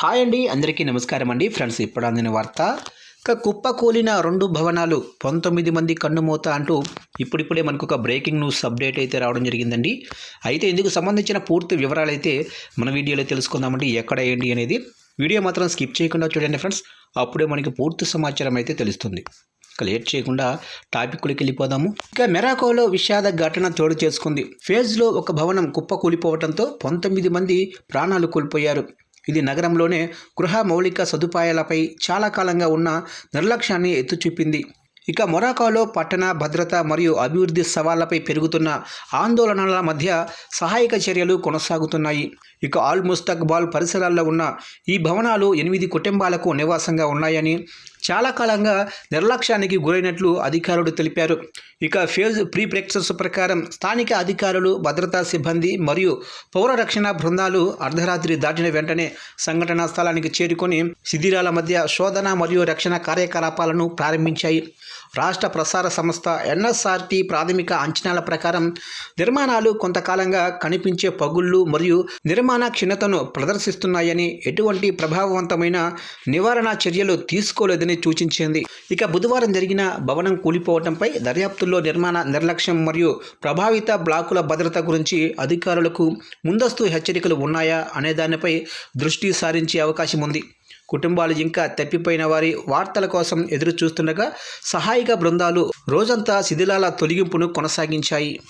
Hi అండి అందరికీ నమస్కారం అండి. ఫ్రెండ్స్ ఇప్పుడు అందిన వార్త. ఇక కుప్పకూలిన రెండు భవనాలు పంతొమ్మిది మంది కన్నుమూత అంటూ ఇప్పుడిప్పుడే మనకు ఒక బ్రేకింగ్ న్యూస్ అప్డేట్ అయితే రావడం జరిగిందండి. అయితే ఇందుకు సంబంధించిన పూర్తి వివరాలు అయితే మన వీడియోలో తెలుసుకుందామండి ఎక్కడ ఏంటి అనేది. వీడియో మాత్రం స్కిప్ చేయకుండా చూడండి ఫ్రెండ్స్. అప్పుడే మనకి పూర్తి సమాచారం అయితే తెలుస్తుంది. ఇక లేట్ చేయకుండా టాపిక్లోకి వెళ్ళిపోదాము. ఇక మెరాకోలో విషాద ఘటన చోటు చేసుకుంది. ఫేజ్లో ఒక భవనం కుప్ప కూలిపోవడంతో పంతొమ్మిది మంది ప్రాణాలు కోల్పోయారు. ఇది నగరంలోనే గృహ మౌలిక సదుపాయాలపై చాలా కాలంగా ఉన్న నిర్లక్ష్యాన్ని ఎత్తుచూపింది. ఇక మొరాకోలో పట్టణ భద్రత మరియు అభివృద్ధి సవాళ్ళపై పెరుగుతున్న ఆందోళనల మధ్య సహాయక చర్యలు కొనసాగుతున్నాయి. ఇక ఆల్ ముస్తక్బాల్ పరిసరాల్లో ఉన్న ఈ భవనాలు ఎనిమిది కుటుంబాలకు నివాసంగా ఉన్నాయని చాలా కాలంగా నిర్లక్ష్యానికి గురైనట్లు అధికారులు తెలిపారు. ఇక ఫేజ్ ప్రీ ప్రకారం స్థానిక అధికారులు భద్రతా సిబ్బంది మరియు పౌర రక్షణ బృందాలు అర్ధరాత్రి దాటిన వెంటనే సంఘటనా స్థలానికి చేరుకొని శిథిరాల మధ్య శోధన మరియు రక్షణ కార్యకలాపాలను ప్రారంభించాయి. రాష్ట్ర ప్రసార సంస్థ ఎన్ఎస్ఆర్టీ ప్రాథమిక అంచనాల ప్రకారం నిర్మాణాలు కొంతకాలంగా కనిపించే పగుళ్ళు మరియు నిర్మాణ క్షీణతను ప్రదర్శిస్తున్నాయని ఎటువంటి ప్రభావవంతమైన నివారణ చర్యలు తీసుకోలేదని సూచించింది. ఇక బుధవారం జరిగిన భవనం కూలిపోవడంపై దర్యాప్తుల్లో నిర్మాణ నిర్లక్ష్యం మరియు ప్రభావిత బ్లాకుల భద్రత గురించి అధికారులకు ముందస్తు హెచ్చరికలు ఉన్నాయా అనే దానిపై దృష్టి సారించే అవకాశం ఉంది. కుటుంబాలు ఇంకా తప్పిపోయిన వారి వార్తల కోసం ఎదురు చూస్తుండగా సహాయక బృందాలు రోజంతా శిథిలాల తొలగింపును కొనసాగించాయి.